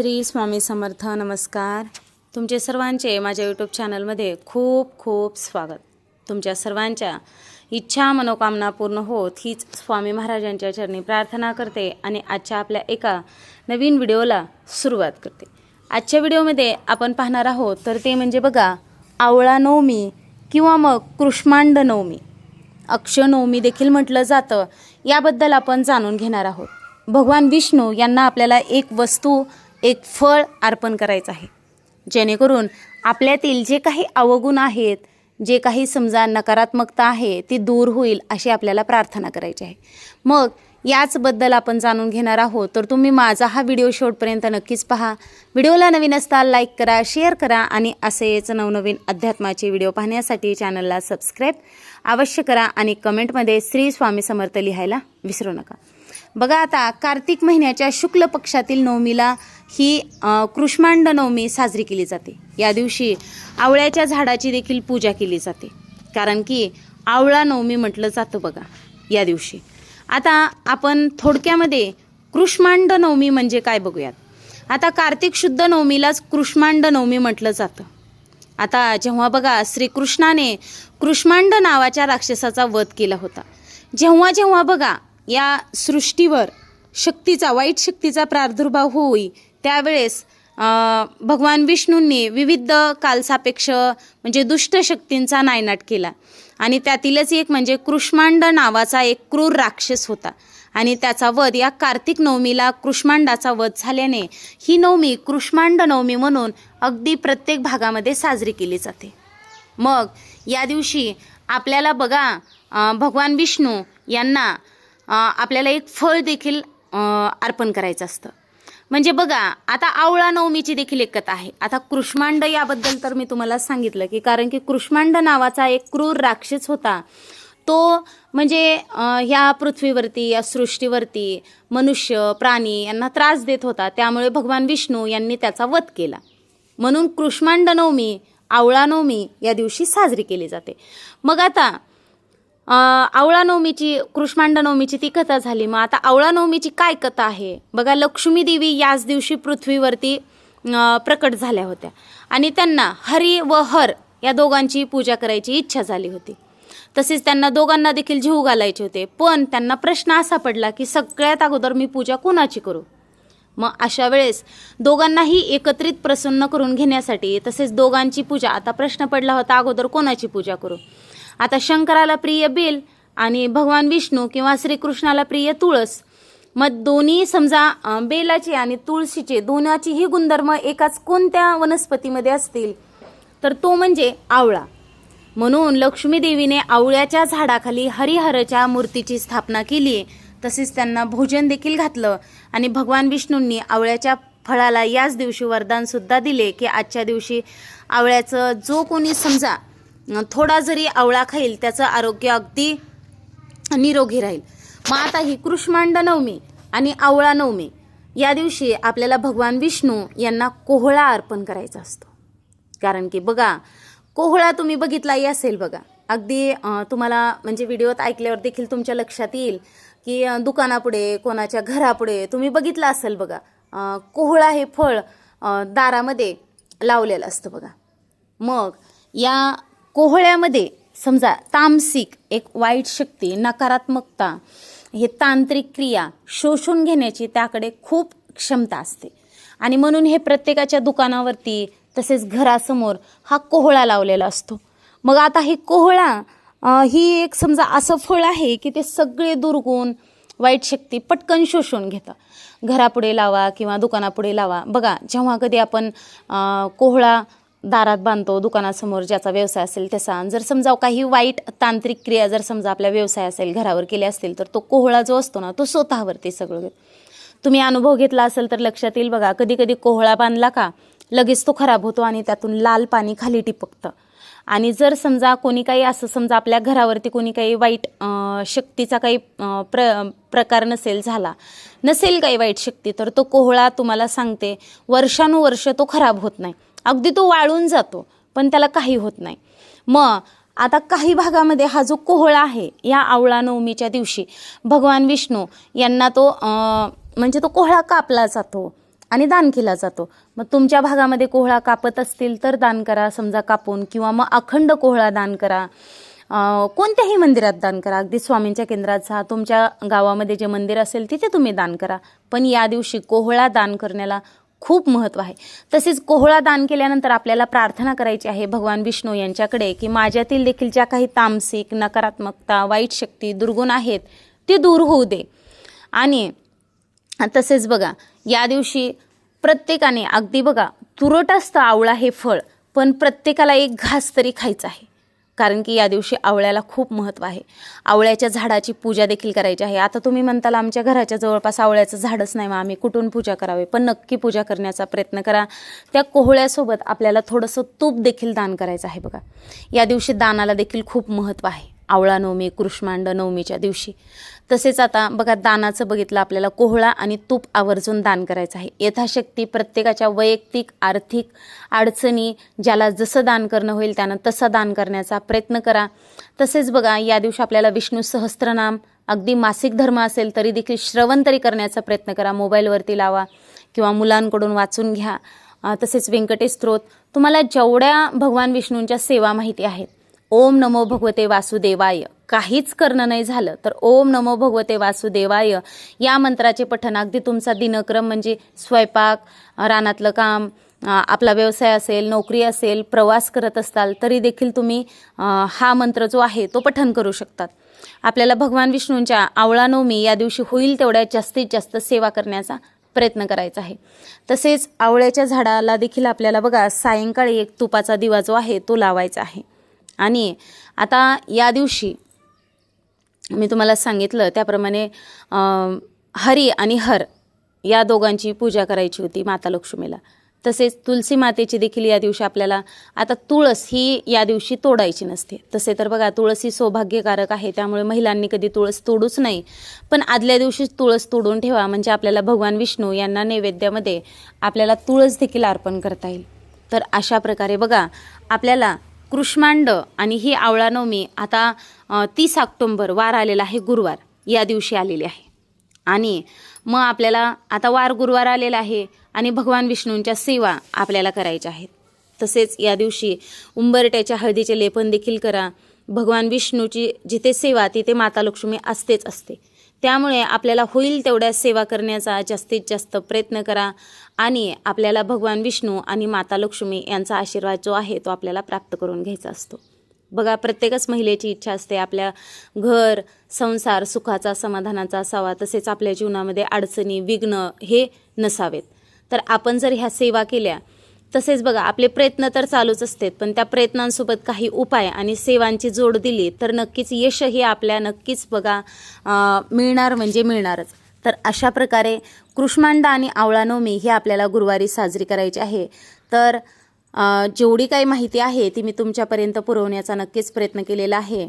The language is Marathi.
श्री स्वामी समर्थ नमस्कार. तुमचे सर्वांचे माझ्या यूट्यूब चॅनलमध्ये खूप खूप स्वागत. तुमच्या सर्वांच्या इच्छा मनोकामना पूर्ण होत हीच स्वामी महाराजांच्या चरणी प्रार्थना करते आणि आजच्या आपल्या एका नवीन व्हिडिओला सुरुवात करते. आजच्या व्हिडिओमध्ये आपण पाहणार आहोत तर ते म्हणजे बघा आवळा नवमी किंवा मग कृष्मांड नवमी. अक्षनवमी देखील म्हटलं जातं याबद्दल आपण जाणून घेणार आहोत. भगवान विष्णू यांना आपल्याला एक वस्तू एक फळ अर्पण करायचं आहे. जेणेकरून आपल्यातील जे काही अवगुण आहेत जे काही समजा नकारात्मकता आहे ती दूर होईल अशी आपल्याला प्रार्थना करायची आहे. मग याचबद्दल आपण जाणून घेणार आहोत. तर तुम्ही माझा हा व्हिडिओ शेवटपर्यंत नक्कीच पहा. व्हिडिओला नवीन असताल लाईक करा शेअर करा आणि असेच नवनवीन अध्यात्माचे व्हिडिओ पाहण्यासाठी चॅनलला सबस्क्राईब अवश्य करा आणि कमेंटमध्ये श्री स्वामी समर्थ लिहायला विसरू नका. बघा आता कार्तिक महिन्याच्या शुक्ल पक्षातील नवमीला ही कृष्मांड नवमी साजरी केली जाते. या दिवशी आवळ्याच्या झाडाची देखील पूजा केली जाते. कारण की आवळा नवमी म्हटलं जातं बघा या दिवशी. आता आपण थोडक्यामध्ये कृष्मांड नवमी म्हणजे काय बघूयात. आता कार्तिक शुद्ध नवमीलाच कृष्मांड नवमी म्हटलं जातं. आता जेव्हा बघा श्रीकृष्णाने कृष्मांड नावाच्या राक्षसाचा वध केला होता. जेव्हा जेव्हा बघा या सृष्टीवर शक्तीचा वाईट शक्तीचा प्रादुर्भाव होई त्यावेळेस भगवान विष्णूंनी विविध कालसापेक्ष म्हणजे दुष्ट शक्तींचा नायनाट केला. आणि त्यातीलच एक म्हणजे कृष्मांड नावाचा एक क्रूर राक्षस होता. आणि त्याचा वध या कार्तिक नवमीला कृष्मांडाचा वध झाल्याने ही नवमी कृष्मांड नवमी म्हणून अगदी प्रत्येक भागामध्ये साजरी केली जाते. मग या दिवशी आपल्याला बघा भगवान विष्णू यांना आपल्याला एक फळ देखील अर्पण करायचं असतं. म्हणजे बघा आता आवळा नवमीची देखील एक कथा आहे. आता कृष्मांड याबद्दल तर मी तुम्हाला सांगितलं की कारण की कृष्मांड नावाचा एक क्रूर राक्षस होता. तो म्हणजे ह्या पृथ्वीवरती या सृष्टीवरती मनुष्य प्राणी यांना त्रास देत होता. त्यामुळे भगवान विष्णू यांनी त्याचा वध केला. म्हणून कृष्मांड नवमी आवळा नवमी या दिवशी साजरी केली जाते. मग आता आवळा नवमीची कृष्मांड नवमीची ती कथा झाली. मग आता आवळा नवमीची काय कथा आहे? बघा लक्ष्मी देवी याच दिवशी पृथ्वीवरती प्रकट झाल्या होत्या. आणि त्यांना हरी व हर या दोघांची पूजा करायची इच्छा झाली होती. तसेच त्यांना दोघांना देखील जीव घालायचे होते. पण त्यांना प्रश्न असा पडला की सगळ्यात अगोदर मी पूजा कोणाची करू? मग अशा वेळेस दोघांनाही एकत्रित प्रसन्न करून घेण्यासाठी तसेच दोघांची पूजा आता प्रश्न पडला होता अगोदर कोणाची पूजा करू? आता शंकराला प्रिय बेल आणि भगवान विष्णू किंवा श्रीकृष्णाला प्रिय तुळस. मग दोन्ही समजा बेलाचे आणि तुळशीचे दोन्हाचीही गुणधर्म एकाच कोणत्या वनस्पतीमध्ये असतील? तर तो म्हणजे आवळा. म्हणून लक्ष्मी देवीने आवळ्याच्या झाडाखाली हरिहरच्या मूर्तीची स्थापना केली तसेच त्यांना भोजन देखील घातलं. आणि भगवान विष्णूंनी आवळ्याच्या फळाला याच दिवशी वरदानसुद्धा दिले की आजच्या दिवशी आवळ्याचं जो कोणी समजा थोडा जरी आवळा खाईल त्याचं आरोग्य अगदी निरोगी राहील. मग आता ही कृष्मांड नवमी आणि आवळा नवमी या दिवशी आपल्याला भगवान विष्णू यांना कोहळा अर्पण करायचा असतो. कारण की बघा कोहळा तुम्ही बघितलाही असेल बघा. अगदी तुम्हाला म्हणजे व्हिडिओत ऐकल्यावर देखील तुमच्या लक्षात येईल की दुकानापुढे कोणाच्या घरापुढे तुम्ही बघितलं असेल बघा. कोहळा हे फळ दारामध्ये लावलेलं असतं बघा. मग या कोहळ्यामध्ये समजा तामसिक एक वाईट शक्ती नकारात्मकता हे तांत्रिक क्रिया शोषून घेण्याची त्याकडे खूप क्षमता असते. आणि म्हणून हे प्रत्येकाच्या दुकानावरती तसेच घरासमोर हा कोहळा लावलेला असतो. मग आता हे कोहळा ही एक समजा असं फळ आहे की ते सगळे दुर्गुण वाईट शक्ती पटकन शोषून घेतं घरापुढे लावा किंवा दुकानापुढे लावा. बघा जेव्हा कधी आपण कोहळा दारात बांधतो दुकानासमोर ज्याचा व्यवसाय असेल त्याचा. जर समजा काही वाईट तांत्रिक क्रिया जर समजा आपला व्यवसाय असेल घरावर केले असतील तर तो कोहळा जो असतो ना तो स्वतःवरती सगळं घेतो. तुम्ही अनुभव घेतला असेल तर लक्षात येईल बघा कधी कधी कोहळा बांधला का लगेच तो खराब होतो आणि त्यातून लाल पाणी खाली टिपकतं. आणि जर समजा कोणी काही असं समजा आपल्या घरावरती कोणी काही वाईट शक्तीचा काही प्र प्रकार नसेल झाला नसेल काही वाईट शक्ती तर तो कोहळा तुम्हाला सांगते वर्षानुवर्ष तो खराब होत नाही. अगदी तो वाळून जातो पण त्याला काही होत नाही. मग आता काही भागामध्ये हा जो कोहळा आहे या आवळा नवमीच्या दिवशी भगवान विष्णू यांना तो म्हणजे तो कोहळा कापला जातो आणि दान केला जातो. मग तुमच्या भागामध्ये कोहळा कापत असतील तर दान करा समजा कापून किंवा मग अखंड कोहळा दान करा. कोणत्याही मंदिरात दान करा. अगदी स्वामींच्या केंद्रात जा तुमच्या गावामध्ये जे मंदिर असेल तिथे तुम्ही दान करा. पण या दिवशी कोहळा दान करण्याला खूप महत्त्व आहे. तसेच कोहळा दान केल्यानंतर आपल्याला प्रार्थना करायची आहे. भगवान विष्णू यांच्याकडे की माझ्यातील देखील ज्या काही तामसिक नकारात्मकता वाईट शक्ती दुर्गुण आहेत ते दूर होऊ दे. आणि तसेच बघा या दिवशी प्रत्येकाने अगदी बघा तुरट असतं आवळा हे फळ पण प्रत्येकाला एक घास तरी खायचा आहे. कारण की या दिवशी आवळ्याला खूप महत्त्व आहे. आवळ्याच्या झाडाची पूजा देखील करायची आहे. आता तुम्ही म्हणताल आमच्या घराच्या जवळपास आवळ्याचं झाडच नाही मग आम्ही कुठून पूजा करावे? पण नक्की पूजा करण्याचा प्रयत्न करा. त्या कोहळ्यासोबत आपल्याला थोडंसं तूप देखील दान करायचं आहे बघा. या दिवशी दानाला देखील खूप महत्त्व आहे. आवळा नवमी कृष्मांड नवमीच्या दिवशी. तसेच आता बघा दानाचं बघितलं आपल्याला कोहळा आणि तूप आवर्जून दान करायचं आहे. यथाशक्ती प्रत्येकाच्या वैयक्तिक आर्थिक अडचणी ज्याला जसं दान करणं होईल त्यानं तसं दान करण्याचा प्रयत्न करा. तसेच बघा या दिवशी आपल्याला विष्णू सहस्त्रनाम अगदी मासिक धर्म असेल तरी देखील श्रवण तरी करण्याचा प्रयत्न करा. मोबाईलवरती लावा किंवा मुलांकडून वाचून घ्या. तसेच व्यंकटेश स्त्रोत तुम्हाला जेवढ्या भगवान विष्णूंच्या सेवा माहिती आहेत ओम नमो भगवते वासुदेवाय. काहीच करणं नाही झालं तर ओम नमो भगवते वासुदेवाय या मंत्राचे पठण. अगदी तुमचा दिनक्रम म्हणजे स्वयंपाक रानातलं काम आपला व्यवसाय असेल नोकरी असेल प्रवास करत असताल तरी देखील तुम्ही हा मंत्र जो आहे तो पठण करू शकतात. आपल्याला भगवान विष्णूंच्या आवळा नवमी या दिवशी होईल तेवढ्या जास्तीत जास्त सेवा करण्याचा प्रयत्न करायचा आहे. तसेच आवळ्याच्या झाडाला देखील आपल्याला बघा सायंकाळी एक तुपाचा दिवा जो आहे तो लावायचा आहे. आणि आता या दिवशी मी तुम्हाला सांगितलं त्याप्रमाणे हरी आणि हर या दोघांची पूजा करायची होती माता लक्ष्मीला. तसेच तुलसी मातेची देखील या दिवशी आपल्याला आता तुळस ही या दिवशी तोडायची नसते. तसे तर बघा तुळस ही सौभाग्यकारक आहे त्यामुळे महिलांनी कधी तुळस तोडूच नाही. पण आदल्या दिवशीच तुळस तोडून ठेवा म्हणजे आपल्याला भगवान विष्णू यांना नैवेद्यामध्ये आपल्याला तुळस देखील अर्पण करता येईल. तर अशा प्रकारे बघा आपल्याला कृष्मांड आणि ही आवळा नवमी आता तीस ऑक्टोंबर वार आलेला आहे गुरुवार. या दिवशी आलेली आहे. आणि मग आपल्याला आता वार गुरुवार आलेला आहे आणि भगवान विष्णूंच्या सेवा आपल्याला करायच्या आहेत. तसेच या दिवशी उंबरट्याच्या हळदीचे लेपन देखील करा. भगवान विष्णूची जिथे सेवा तिथे माता लक्ष्मी असतेच असते. त्यामुळे आपल्याला होईल तेवढ्या सेवा करण्याचा जास्तीत जास्त प्रयत्न करा. आणि आपल्याला भगवान विष्णू आणि माता लक्ष्मी यांचा आशीर्वाद जो आहे तो आपल्याला प्राप्त करून घ्यायचा असतो. बघा प्रत्येकच महिलेची इच्छा असते आपल्या घर संसार सुखाचा समाधानाचा असावा तसेच आपल्या जीवनामध्ये अडचणी विघ्न हे नसावेत. तर आपण जर ह्या सेवा केल्या तसेच बघा आपले प्रयत्न तर चालूच असतात पण त्या प्रयत्नांसोबत काही उपाय आणि सेवांची जोड दिली तर नक्कीच यशही आपल्या नक्कीच बघा मिळणार म्हणजे मिळणारच. तर अशा प्रकारे कृष्मांड आणि आवळानवमी ही आपल्याला गुरुवारी साजरी करायची आहे. तर जेवढी काही माहिती आहे ती मी तुमच्यापर्यंत पुरवण्याचा नक्कीच प्रयत्न केलेला आहे.